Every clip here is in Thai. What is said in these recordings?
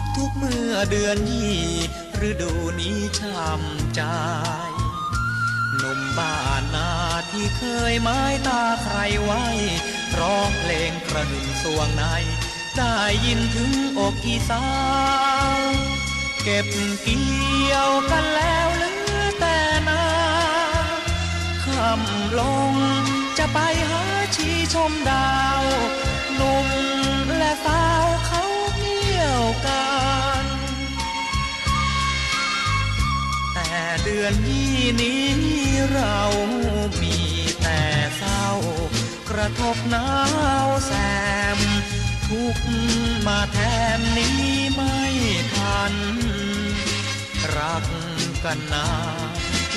กทุกเมื่อเดือนยี่ฤดูนี้ช่ำใจหนุ่มบ้านนาที่เคยไม้ตาใครไว้ ร้องเพลงกระหึ่มสวงใน ได้ยินถึงอกอีสาวเก็บเกี่ยวกันแล้วเหลือแต่นาคำลงจะไปหาชีชมดาว หนุ่มและสาว กันแต่เดือนยี่นี้เรามีแต่เศร้ากระทบหนาวแสม ทุกมาแทมนี้ไม่ทัน รักกันนา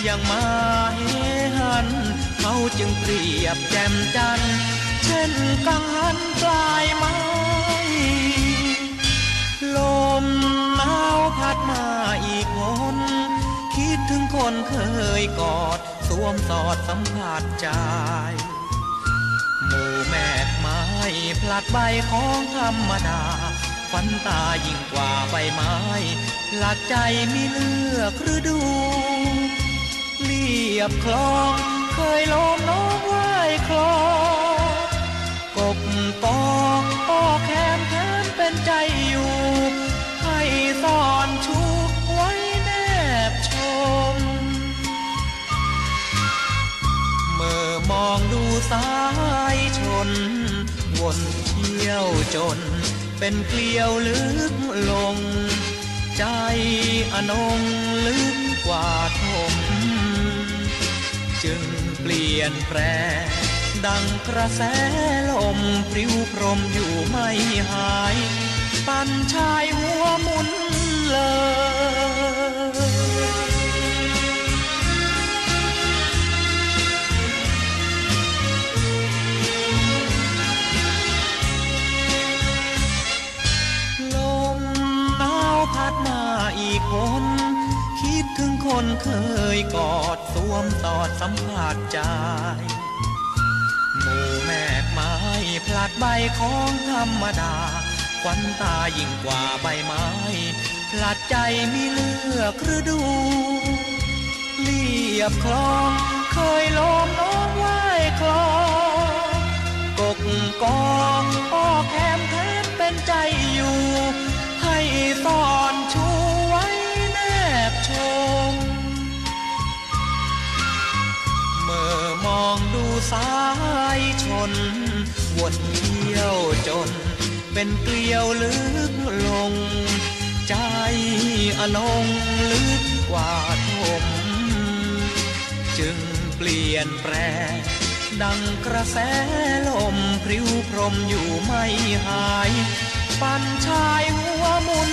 ยังมาเฮหัน เขาจึงเปรียบแจ่มจันทร์เช่นกังหันปลายไม้ อีกหนคิดถึงคนเคยกอด สวมสอดสัมผัสใจหมู่แมกไม้พลัดใบของธรรมดาควันตายิ่งกว่าใบไม้พลัดใจไม่เลือกฤดูเรียบคลอง เคยลมน้องไหวคลองกบกอกอ้อแคมแคมเป็นใจ ดูสายชน วนเที่ยวจน เป็นเกลียวลึกลง ใจอนงลึกกว่าทมจึงเปลี่ยนแปร ดังกระแสลมปลิวพรมอยู่ไม่หาย ปั่นชายหัวมุนเลย คนเคยกอดสวมตอดสัมผัสใจหมู่แมกไม้พลัดใบของธรรมดาควันตายิ่งกว่าใบไม้พลัดใจมีเลือกฤดูเรียบคลอง เคยลมน้องไหว้คลองกกกองอ้อแคมแทมเป็นใจอยู่ ให้ซ่อน สายชน วนเที่ยวจน เป็นเกลียวลึกลง ใจอนงลึกกว่าทมจึงเปลี่ยนแปร ดังกระแสลมพริ้วพรมอยู่ไม่หาย ปั่นชายหัวมุน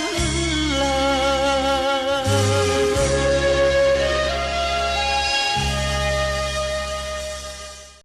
เลย